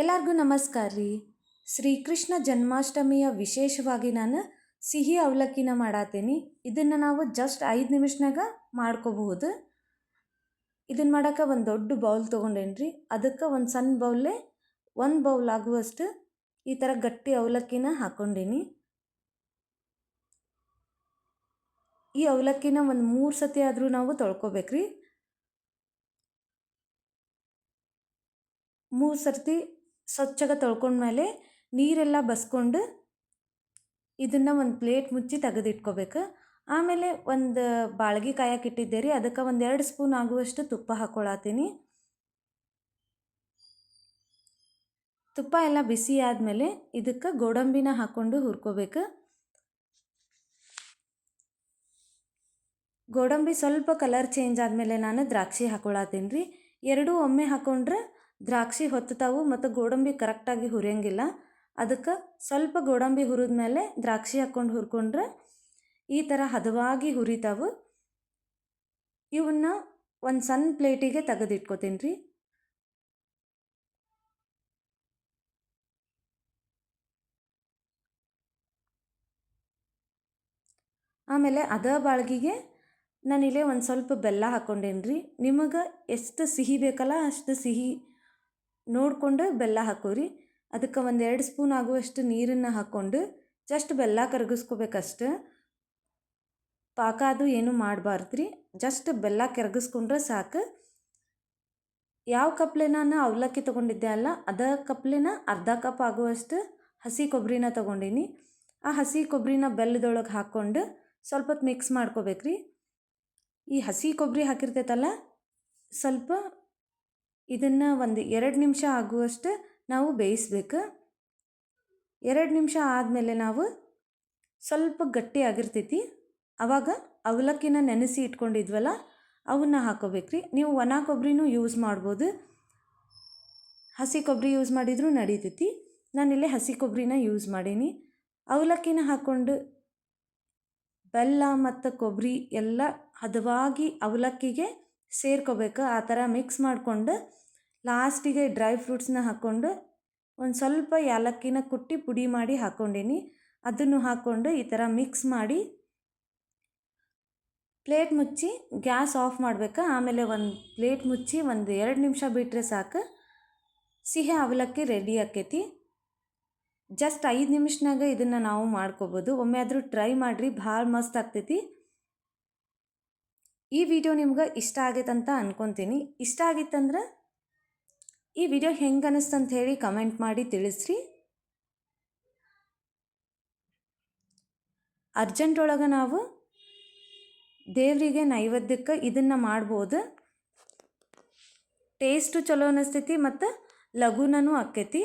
ಎಲ್ಲರಿಗೂ ನಮಸ್ಕಾರ ರೀ. ಶ್ರೀಕೃಷ್ಣ ಜನ್ಮಾಷ್ಟಮಿಯ ವಿಶೇಷವಾಗಿ ನಾನು ಸಿಹಿ ಅವಲಕ್ಕಿನ ಮಾಡತ್ತೀನಿ ಇದನ್ನು ನಾವು ಜಸ್ಟ್ ಐದು ನಿಮಿಷನಾಗ ಮಾಡ್ಕೋಬಹುದು. ಇದನ್ನು ಮಾಡೋಕೆ ಒಂದು ದೊಡ್ಡ ಬೌಲ್ ತೊಗೊಂಡೇನಿ ರೀ. ಅದಕ್ಕೆ ಒಂದು ಸಣ್ಣ ಬೌಲೇ ಒಂದು ಬೌಲ್ ಆಗುವಷ್ಟು ಈ ಥರ ಗಟ್ಟಿ ಅವಲಕ್ಕಿನ ಹಾಕ್ಕೊಂಡೀನಿ ಈ ಅವಲಕ್ಕಿನ ಒಂದು ಮೂರು ಸತಿ ಆದರೂ ನಾವು ತೊಳ್ಕೊಬೇಕ್ರಿ. ಮೂರು ಸರ್ತಿ ಸ್ವಚ್ಛಗೆ ತೊಳ್ಕೊಂಡ್ಮೇಲೆ ನೀರೆಲ್ಲ ಬಸ್ಕೊಂಡು ಇದನ್ನು ಒಂದು ಪ್ಲೇಟ್ ಮುಚ್ಚಿ ತೆಗೆದಿಟ್ಕೋಬೇಕು. ಆಮೇಲೆ ಒಂದು ಬಾಳ್ಗೆ ಕಾಯಕ್ಕೆ ಇಟ್ಟಿದ್ದೆ ರೀ, ಅದಕ್ಕೆ ಒಂದು ಎರಡು ಸ್ಪೂನ್ ಆಗುವಷ್ಟು ತುಪ್ಪ ಹಾಕ್ಕೊಳತ್ತೀನಿ ತುಪ್ಪ ಎಲ್ಲ ಬಿಸಿ ಆದಮೇಲೆ ಇದಕ್ಕೆ ಗೋಡಂಬಿನ ಹಾಕ್ಕೊಂಡು ಹುರ್ಕೋಬೇಕು. ಗೋಡಂಬಿ ಸ್ವಲ್ಪ ಕಲರ್ ಚೇಂಜ್ ಆದಮೇಲೆ ನಾನು ದ್ರಾಕ್ಷಿ ಹಾಕ್ಕೊಳತ್ತೀನಿ ರೀ. ಎರಡೂ ಒಮ್ಮೆ ಹಾಕ್ಕೊಂಡ್ರೆ ದ್ರಾಕ್ಷಿ ಹೊತ್ತತಾವು ಮತ್ತು ಗೋಡಂಬಿ ಕರೆಕ್ಟಾಗಿ ಹುರಿಯಂಗಿಲ್ಲ. ಅದಕ್ಕೆ ಸ್ವಲ್ಪ ಗೋಡಂಬಿ ಹುರಿದ ಮೇಲೆ ದ್ರಾಕ್ಷಿ ಹಾಕ್ಕೊಂಡು ಹುರ್ಕೊಂಡ್ರೆ ಈ ಥರ ಹದವಾಗಿ ಹುರಿತಾವು. ಇವನ್ನ ಒಂದು ಸಣ್ಣ ಪ್ಲೇಟಿಗೆ ತೆಗೆದಿಟ್ಕೋತೀನಿ ರೀ. ಆಮೇಲೆ ಅದ ಬಾಳ್ಗಿಗೆ ನಾನಿಲ್ಲೇ ಒಂದು ಸ್ವಲ್ಪ ಬೆಲ್ಲ ಹಾಕ್ಕೊಂಡೇನಿ ರೀ. ನಿಮಗೆ ಎಷ್ಟು ಸಿಹಿ ಬೇಕಲ್ಲ ಅಷ್ಟು ಸಿಹಿ ನೋಡಿಕೊಂಡು ಬೆಲ್ಲ ಹಾಕೋರಿ. ಅದಕ್ಕೆ ಒಂದು ಎರಡು ಸ್ಪೂನ್ ಆಗುವಷ್ಟು ನೀರನ್ನು ಹಾಕ್ಕೊಂಡು ಜಸ್ಟ್ ಬೆಲ್ಲ ಕರಗಿಸ್ಕೋಬೇಕಷ್ಟು. ಪಾಕ ಅದು ಏನು ಮಾಡಬಾರ್ದು ರೀ ಜಸ್ಟ್ ಬೆಲ್ಲ ಕರಗಿಸ್ಕೊಂಡ್ರೆ ಸಾಕು. ಯಾವ ಕಪ್ಲೆ ನಾನು ಅವಲಕ್ಕಿ ತೊಗೊಂಡಿದ್ದೆ ಅಲ್ಲ, ಅದ ಕಪ್ಲೆನ ಅರ್ಧ ಕಪ್ ಆಗುವಷ್ಟು ಹಸಿ ಕೊಬ್ಬರಿನ ತೊಗೊಂಡೀನಿ. ಆ ಹಸಿ ಕೊಬ್ಬರಿನ ಬೆಲ್ಲದೊಳಗೆ ಹಾಕ್ಕೊಂಡು ಸ್ವಲ್ಪ ಹೊತ್ತು ಮಿಕ್ಸ್ ಮಾಡ್ಕೋಬೇಕ್ರಿ. ಈ ಹಸಿ ಕೊಬ್ಬರಿ ಹಾಕಿರ್ತೈತಲ್ಲ, ಸ್ವಲ್ಪ ಇದನ್ನು ಒಂದು ಎರಡು ನಿಮಿಷ ಆಗುವಷ್ಟು ನಾವು ಬೇಯಿಸ್ಬೇಕು. ಎರಡು ನಿಮಿಷ ಆದಮೇಲೆ ನಾವು ಸ್ವಲ್ಪ ಗಟ್ಟಿ ಆಗಿರ್ತೈತಿ. ಆವಾಗ ಅವಲಕ್ಕಿನ ನೆನೆಸಿ ಇಟ್ಕೊಂಡಿದ್ವಲ್ಲ, ಅವನ್ನ ಹಾಕೋಬೇಕ್ರಿ. ನೀವು ಒಣ ಕೊಬ್ಬರಿನೂ ಯೂಸ್ ಮಾಡ್ಬೋದು. ಹಸಿ ಕೊಬ್ಬರಿ ಯೂಸ್ ಮಾಡಿದರೂ ನಡೀತೈತಿ. ನಾನಿಲ್ಲಿ ಹಸಿ ಕೊಬ್ಬರಿನ ಯೂಸ್ ಮಾಡೀನಿ. ಅವಲಕ್ಕಿನ ಹಾಕ್ಕೊಂಡು ಬೆಲ್ಲ ಮತ್ತು ಕೊಬ್ಬರಿ ಎಲ್ಲ ಹದವಾಗಿ ಅವಲಕ್ಕಿಗೆ ಸೇರ್ಕೋಬೇಕು, ಆ ಥರ ಮಿಕ್ಸ್ ಮಾಡಿಕೊಂಡು ಲಾಸ್ಟಿಗೆ ಡ್ರೈ ಫ್ರೂಟ್ಸ್ನ ಹಾಕ್ಕೊಂಡು ಒಂದು ಸ್ವಲ್ಪ ಏಲಕ್ಕಿನ ಕುಟ್ಟಿ ಪುಡಿ ಮಾಡಿ ಹಾಕ್ಕೊಂಡೀನಿ. ಅದನ್ನು ಹಾಕ್ಕೊಂಡು ಈ ಥರ ಮಿಕ್ಸ್ ಮಾಡಿ ಪ್ಲೇಟ್ ಮುಚ್ಚಿ ಗ್ಯಾಸ್ ಆಫ್ ಮಾಡಬೇಕು? ಆಮೇಲೆ ಒಂದು ಪ್ಲೇಟ್ ಮುಚ್ಚಿ ಒಂದು ಎರಡು ನಿಮಿಷ ಬಿಟ್ಟರೆ ಸಾಕು. ಸಿಹಿ ಅವಲಕ್ಕಿ ರೆಡಿ ಆಕೈತಿ. ಜಸ್ಟ್ ಐದು ನಿಮಿಷನಾಗ ಇದನ್ನು ನಾವು ಮಾಡ್ಕೋಬೋದು. ಒಮ್ಮೆ ಆದರೂ ಟ್ರೈ ಮಾಡಿರಿ, ಭಾಳ ಮಸ್ತ್ ಆಗ್ತೈತಿ. ಈ ವಿಡಿಯೋ ನಿಮ್ಗೆ ಇಷ್ಟ ಆಗೈತೆ ಅಂತ ಇಷ್ಟ ಆಗಿತ್ತಂದ್ರೆ ಈ ವಿಡಿಯೋ ಹೆಂಗೆ ಅನ್ನಿಸ್ತಂತ ಹೇಳಿ ಕಮೆಂಟ್ ಮಾಡಿ ತಿಳಿಸ್ರಿ. ಅರ್ಜೆಂಟ್ ಒಳಗೆ ನಾವು ದೇವರಿಗೆ ನೈವೇದ್ಯಕ್ಕೆ ಇದನ್ನು ಮಾಡ್ಬೋದು. ಟೇಸ್ಟು ಚಲೋ ಅನ್ನಿಸ್ತೈತಿ ಮತ್ತು ಲಘುನೂ ಆಕ್ಕೈತಿ.